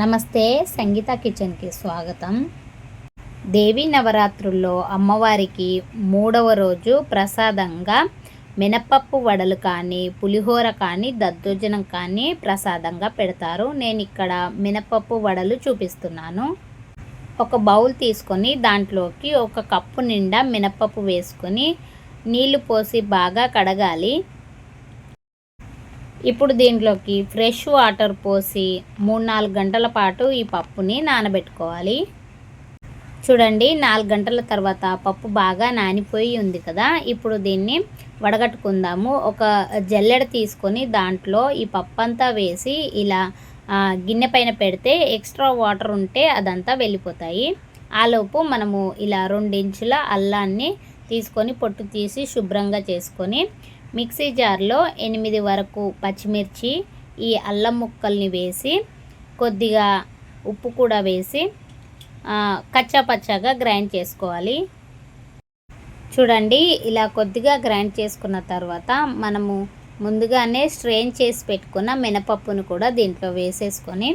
నమస్తే సంగీత కిచెన్కి స్వాగతం. దేవీ నవరాత్రుల్లో అమ్మవారికి మూడవ రోజు ప్రసాదంగా మినపప్పు వడలు కానీ పులిహోర కానీ దద్దోజనం కానీ ప్రసాదంగా పెడతారు. నేను ఇక్కడ మినపప్పు వడలు చూపిస్తున్నాను. ఒక బౌల్ తీసుకొని దాంట్లోకి ఒక కప్పు నిండా మినపప్పు వేసుకొని నీళ్ళు పోసి బాగా కడగాలి. ఇప్పుడు దీంట్లోకి ఫ్రెష్ వాటర్ పోసి మూడు నాలుగు గంటల పాటు ఈ పప్పుని నానబెట్టుకోవాలి. చూడండి నాలుగు గంటల తర్వాత పప్పు బాగా నానిపోయి ఉంది కదా. ఇప్పుడు దీన్ని వడగట్టుకుందాము. ఒక జల్లెడ తీసుకొని దాంట్లో ఈ పప్పు అంతా వేసి ఇలా గిన్నె పైన పెడితే ఎక్స్ట్రా వాటర్ ఉంటే అదంతా వెళ్ళిపోతాయి. ఆలోపు మనము ఇలా రెండించుల అల్లాన్ని తీసుకొని పొట్టు తీసి శుభ్రంగా చేసుకొని మిక్సీ జార్లో ఎనిమిది వరకు పచ్చిమిర్చి ఈ అల్లం ముక్కల్ని వేసి కొద్దిగా ఉప్పు కూడా వేసి కచ్చా పచ్చాగా గ్రైండ్ చేసుకోవాలి. చూడండి ఇలా కొద్దిగా గ్రైండ్ చేసుకున్న తర్వాత మనము ముందుగానే స్ట్రెయిన్ చేసి పెట్టుకున్న మినపప్పును కూడా దీంట్లో వేసేసుకొని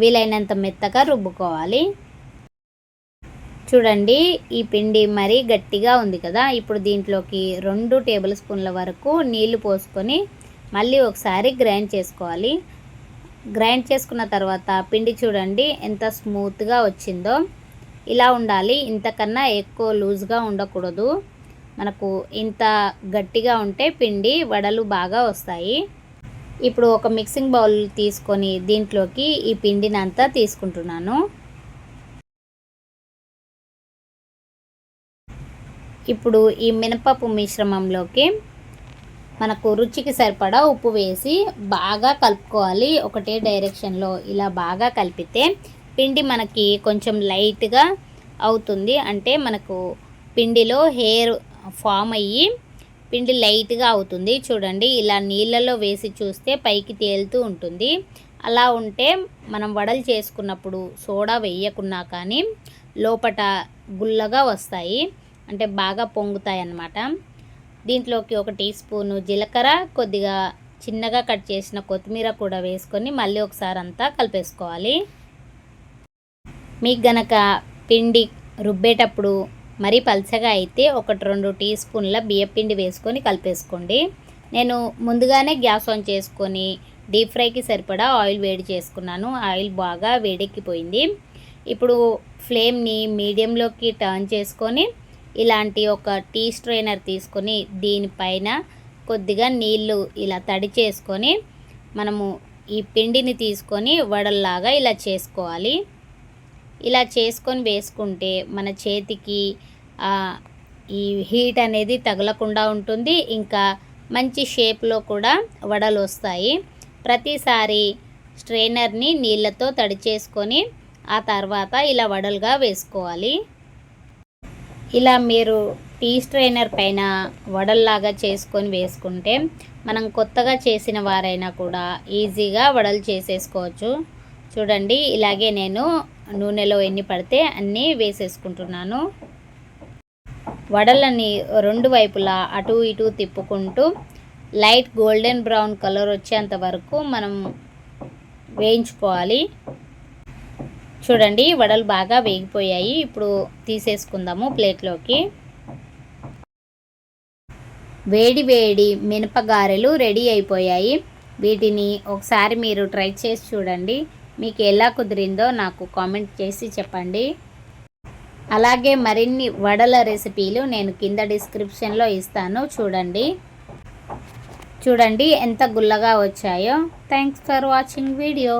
వీలైనంత మెత్తగా రుబ్బుకోవాలి. చూడండి ఈ పిండి మరీ గట్టిగా ఉంది కదా. ఇప్పుడు దీంట్లోకి రెండు టేబుల్ స్పూన్ల వరకు నీళ్ళు పోసుకొని మళ్ళీ ఒకసారి గ్రైండ్ చేసుకోవాలి. గ్రైండ్ చేసుకున్న తర్వాత పిండి చూడండి ఎంత స్మూత్గా వచ్చిందో. ఇలా ఉండాలి ఇంతకన్నా ఎక్కువ లూజ్గా ఉండకూడదు. మనకు ఇంత గట్టిగా ఉంటే పిండి వడలు బాగా వస్తాయి. ఇప్పుడు ఒక మిక్సింగ్ బౌల్ తీసుకొని దీంట్లోకి ఈ పిండిని అంతా తీసుకుంటున్నాను. ఇప్పుడు ఈ మినపప్పు మిశ్రమంలోకి మనకు రుచికి సరిపడా ఉప్పు వేసి బాగా కలుపుకోవాలి. ఒకటే డైరెక్షన్లో ఇలా బాగా కలిపితే పిండి మనకి కొంచెం లైట్గా అవుతుంది. అంటే మనకు పిండిలో హెయిర్ ఫామ్ అయ్యి పిండి లైట్గా అవుతుంది. చూడండి ఇలా నీళ్ళలో వేసి చూస్తే పైకి తేలుతూ ఉంటుంది. అలా ఉంటే మనం వడలు చేసుకున్నప్పుడు సోడా వేయకున్నా కానీ లోపట గుల్లగా వస్తాయి. అంటే బాగా పొంగుతాయి అన్నమాట దీంట్లోకి ఒక టీ స్పూను జీలకర్ర కొద్దిగా చిన్నగా కట్ చేసిన కొత్తిమీర కూడా వేసుకొని మళ్ళీ ఒకసారి అంతా కలిపేసుకోవాలి. మీకు గనక పిండి రుబ్బేటప్పుడు మరీ పల్చగా అయితే ఒకటి రెండు టీ స్పూన్ల బియ్యపిండి వేసుకొని కలిపేసుకోండి. నేను ముందుగానే గ్యాస్ ఆన్ చేసుకొని డీప్ ఫ్రైకి సరిపడా ఆయిల్ వేడి చేసుకున్నాను. ఆయిల్ బాగా వేడెక్కిపోయింది. ఇప్పుడు ఫ్లేమ్ని మీడియంలోకి టర్న్ చేసుకొని ఇలాంటి ఒక టీ స్ట్రైనర్ తీసుకొని దీనిపైన కొద్దిగా నీళ్ళు ఇలా తడి చేసుకొని మనము ఈ పిండిని తీసుకొని వడల్లాగా ఇలా చేసుకోవాలి. ఇలా చేసుకొని వేసుకుంటే మన చేతికి ఈ హీట్ అనేది తగలకుండా ఉంటుంది. ఇంకా మంచి షేప్లో కూడా వడలు వస్తాయి. ప్రతిసారి స్ట్రైనర్ని నీళ్ళతో తడి చేసుకొని ఆ తర్వాత ఇలా వడలుగా వేసుకోవాలి. ఇలా మీరు టీ స్ట్రైనర్ పైన వడల్లాగా చేసుకొని వేసుకుంటే మనం కొత్తగా చేసిన వారైనా కూడా ఈజీగా వడలు చేసేసుకోవచ్చు. చూడండి ఇలాగే నేను నూనెలో ఎన్ని పడితే అన్నీ వేసేసుకుంటున్నాను. వడలని రెండు వైపులా అటు ఇటు తిప్పుకుంటూ లైట్ గోల్డెన్ బ్రౌన్ కలర్ వచ్చేంత వరకు మనం వేయించుకోవాలి. చూడండి వడలు బాగా వేగిపోయాయి. ఇప్పుడు తీసేసుకుందాము ప్లేట్లోకి. వేడి వేడి మినపగారెలు రెడీ అయిపోయాయి. వీటిని ఒకసారి మీరు ట్రై చేసి చూడండి. మీకు ఎలా కుదిరిందో నాకు కామెంట్ చేసి చెప్పండి. అలాగే మరిన్ని వడల రెసిపీలు నేను కింద డిస్క్రిప్షన్లో ఇస్తాను. చూడండి. చూడండి ఎంత గుల్లగా వచ్చాయో. Thanks for watching video